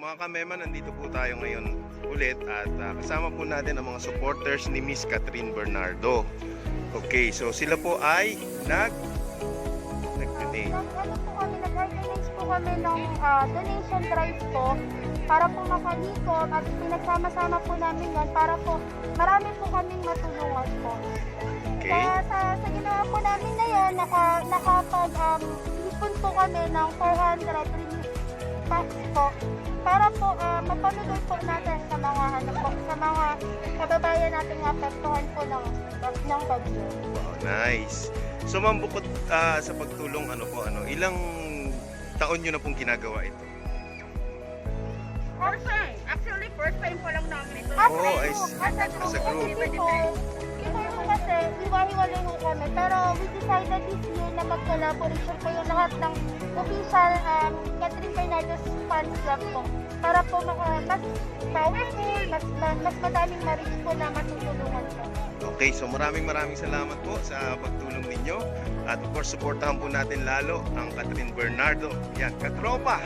mga kamema, nandito po tayo ngayon ulit at ah, kasama po natin ang mga supporters ni Miss Catherine Bernardo. Okay, so sila po ay nag nag-donate. Nag, ano po kami, nag-organize po kami ng ah, donation drive po para po makalikot at pinagsama-sama po namin yan para po marami po kaming matulungan po. Okay. Kaya sa, sa ginawa po namin na yan, naka, nakapag um, ipon po kami ng 400 relief packs po para po ah, mapanood po natin sa mga ano po, sa mga kababayan natin nga apektuhan po ng ng bagyo. Wow, nice. So ma'am, bukod ah, sa pagtulong, ano po, ano, ilang taon nyo na pong ginagawa ito? First time. Actually, first time pa lang namin ito. As Oo, a ay, group, as a group, as a group. Po kasi, iwa-hiwalay ho kami. Pero we decided this year na mag-collaboration po yung lahat ng official um, Catherine Bernardo's fans club po. Para po maka, mas powerful, mas, mas, mas madaming ma-reach po na matutulungan po. Okay, so maraming maraming salamat po sa pagtulong ninyo. At of course, supportahan po natin lalo ang Catherine Bernardo. Yan, katropa!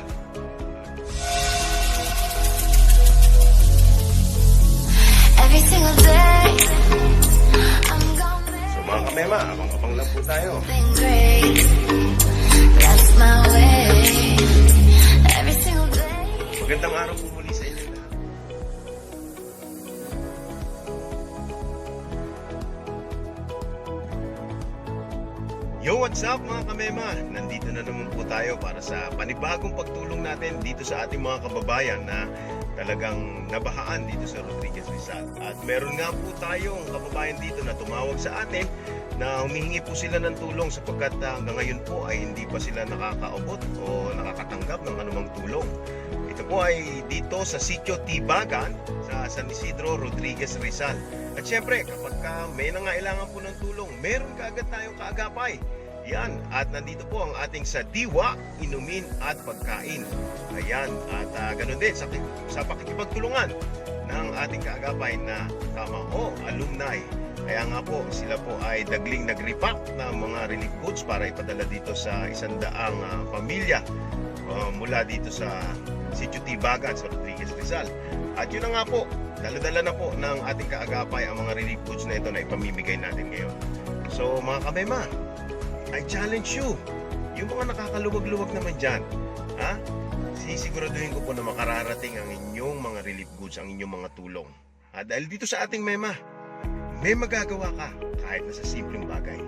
Every single day, mga kamema, abang-abang lang po tayo. Magandang araw po muli sa inyo. Yo, what's up mga kamema? Nandito na naman po tayo para sa panibagong pagtulong natin dito sa ating mga kababayan na talagang nabahaan dito sa Rodriguez Rizal. At meron nga po tayong kababayan dito na tumawag sa atin na humihingi po sila ng tulong sapagkat ah, hanggang ngayon po ay hindi pa sila nakakaabot o nakakatanggap ng anumang tulong. Ito po ay dito sa Sitio Tibagan sa San Isidro, Rodriguez Rizal. At syempre, kapag ka may nangailangan po ng tulong, meron kaagad tayong kaagapay. Yan, at nandito po ang ating sa diwa, inumin at pagkain. Ayan, at ah, ganun din sa, sa pakikipagtulungan ng ating kaagapay na tama o alumni. Kaya nga po, sila po ay dagling nag-repack ng mga relief goods para ipadala dito sa isandaang ah, pamilya uh, mula dito sa Sitio Tibagan sa Rodriguez Rizal. At yun na nga po, dala-dala na po ng ating kaagapay ang mga relief goods na ito na ipamimigay natin ngayon. So mga kamema, I challenge you, yung mga nakakaluwag-luwag naman dyan, ha? Sisiguraduhin ko po na makararating ang inyong mga relief goods, ang inyong mga tulong. Ha? Dahil dito sa ating mema, may magagawa ka kahit na sa simpleng bagay.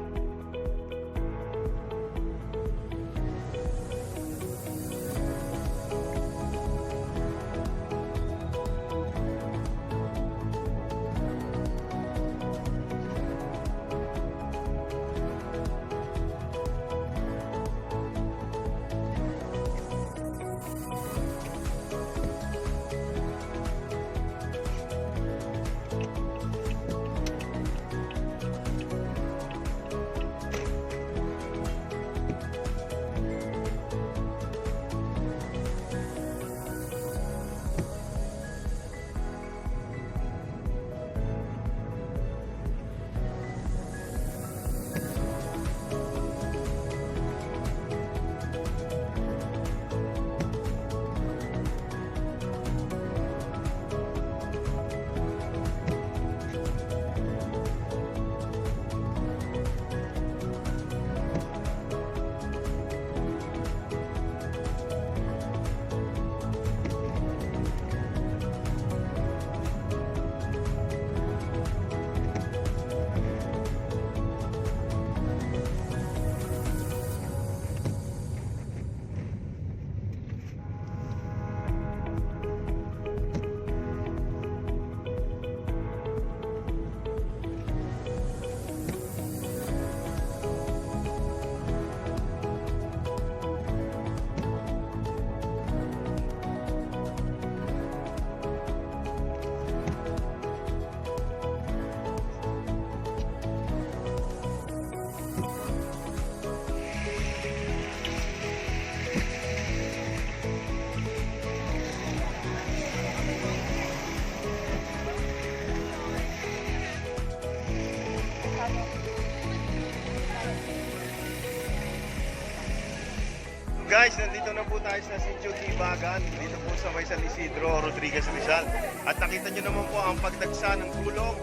Guys, nandito na po tayo sa Sitio Tibagan. Dito po sa may San Isidro, Rodriguez Rizal. At nakita nyo naman po ang pagdagsa ng tulong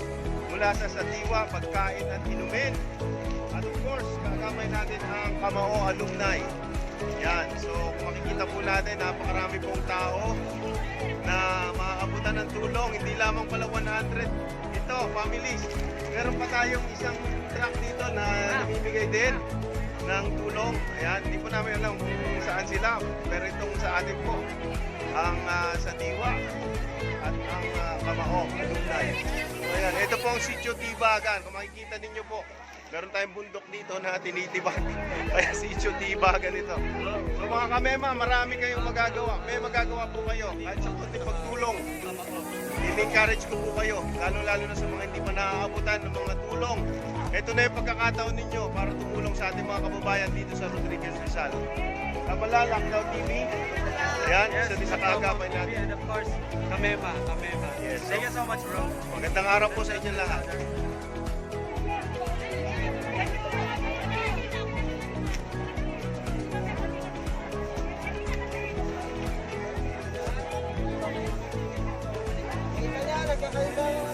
mula sa Satiwa, pagkain at inumin. At of course, kakamay natin ang Kamao Alumni. Yan, so kung makikita po natin, napakarami pong tao na maaabutan ng tulong. Hindi lamang pala 100 ito, families. Meron pa tayong isang truck dito na namimigay din ng tulong. Ayan, hindi po namin alam kung saan sila. Pero itong sa atin po, ang ah, sa Diwa at ang uh, Kamao, alumni. So ayan, ito po ang Sitio Tibagan. Kung makikita ninyo po, meron tayong bundok dito na tinitibag. Kaya Sitio Tibagan ito. So mga kamema, marami kayong magagawa. May magagawa po kayo kahit sa kunting pagtulong. I-encourage ko po kayo, lalo-lalo na sa mga hindi pa naaabutan ng mga tulong. Ito na yung pagkakataon ninyo para tumulong sa ating mga kababayan dito sa Rodriguez Rizal. Kabala, Lockdown TV. Ayan, isa din sa kaagapay natin. And of course, Kamema, Kamema. Yes. Thank you so much, bro. Magandang araw po sa inyong lahat. Yan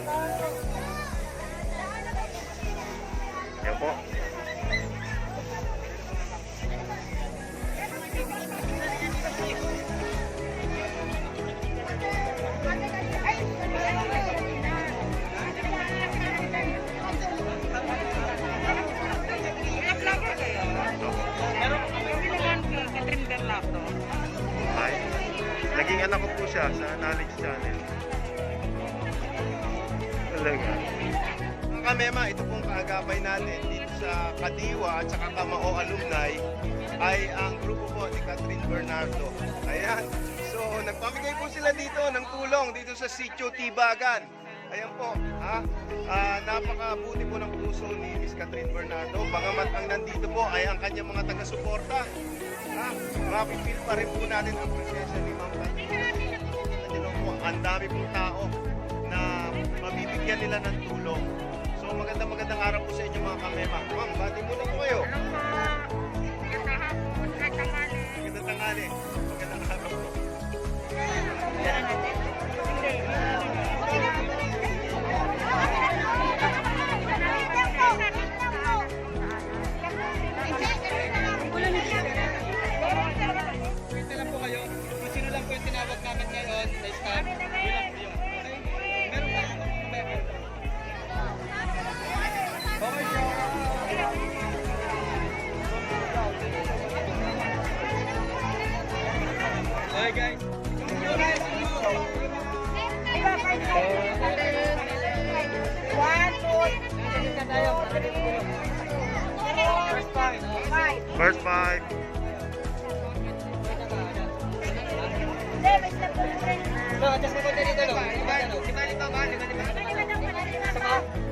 Talaga. Ang kamema, ito pong kaagapay natin dito sa Kadiwa at saka Kamao Alumni ay ang grupo po ni Catherine Bernardo. Ayan. So, nagpamigay po sila dito ng tulong dito sa Sitio Tibagan. Ayan po, ha? Ah, napakabuti po ng puso ni Miss Catherine Bernardo. Bagamat ang nandito po ay ang kanyang mga taga-suporta. Ha? Mapipil pa rin po natin ang presensya ni Ma'am Catherine. Ano po, ang dami pong tao na mabibigyan nila ng tulong. So magandang magandang araw po sa inyo mga kamema. Ma'am, bati muna po kayo. Ano po? Ganda hapon, ay tangali. Magandang tangali. Magandang araw po. Tara natin. Okay, guys. First five. First five. No, adjust mo dito? Lima? Lima, lima? Lima, lima.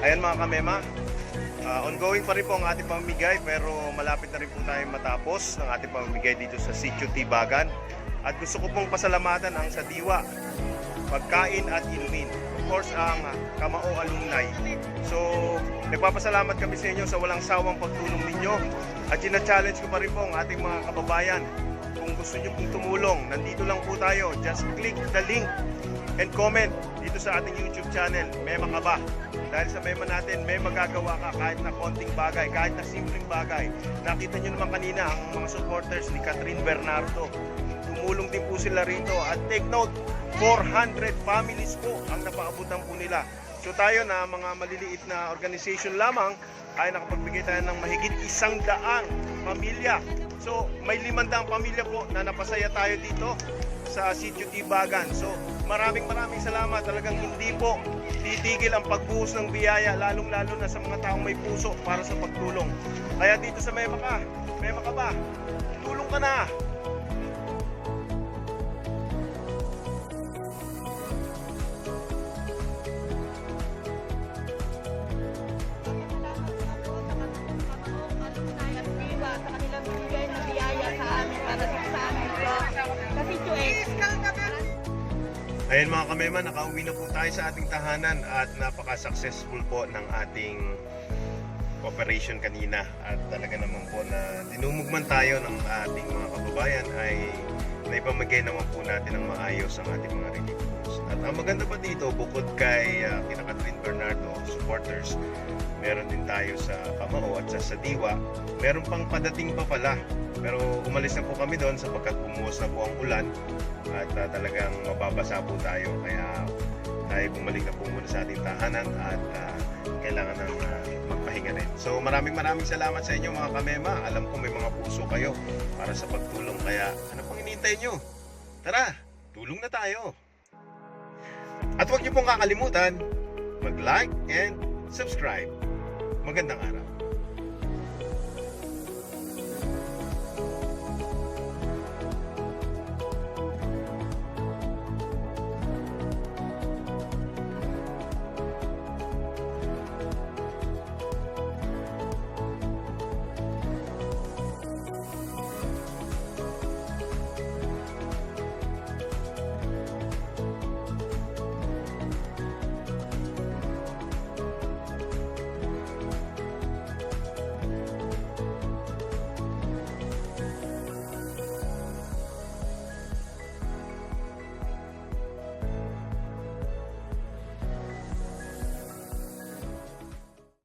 Ayan mga kamema. Ah, ongoing pa rin po ang ating pamamigay pero malapit na rin po tayong matapos ang ating pamamigay dito sa Sitio Tibagan. At gusto ko pong pasalamatan ang sa diwa, pagkain at inumin. Of course, ang Kamao Alumni. So, nagpapasalamat kami sa inyo sa walang sawang pagtulong ninyo. At challenge ko pa rin po ang ating mga kababayan. Kung gusto nyo pong tumulong, nandito lang po tayo. Just click the link and comment dito sa ating YouTube channel, Mema ka ba? Dahil sa Mema natin, may magagawa ka kahit na konting bagay, kahit na simpleng bagay. Nakita nyo naman kanina ang mga supporters ni Catherine Bernardo. Tumulong din po sila rito at take note, 400 families po ang napaabutan po nila. So tayo na mga maliliit na organization lamang ay nakapagbigay tayo ng mahigit isang daang pamilya. So may limandang pamilya po na napasaya tayo dito sa Sitio Tibagan. So, maraming maraming salamat. Talagang hindi po titigil ang pagbuhos ng biyaya, lalong-lalo na sa mga taong may puso para sa pagtulong. Kaya dito sa Mema ka, Mema ka ba? Tulong ka na! Ayan mga kamema, nakauwi na po tayo sa ating tahanan at napaka-successful po ng ating operation kanina at talaga naman po na dinumugman tayo ng ating mga kababayan ay naipamagay naman po natin ng maayos ang ating mga relief. At ang maganda pa dito, bukod kay uh, kina Catherine Bernardo supporters, meron din tayo sa Kamao at sa Sadiwa. Meron pang padating pa pala. Pero umalis na po kami doon sapagkat bumuhos na po ang ulan at uh, talagang mababasa po tayo. Kaya tayo bumalik na po muna sa ating tahanan at uh, kailangan ng uh, magpahinga rin. So maraming maraming salamat sa inyo mga kamema. Alam ko may mga puso kayo para sa pagtulong. Kaya ano pang hinihintay nyo? Tara, tulong na tayo. At huwag niyo pong kakalimutan, mag-like and subscribe. Magandang araw.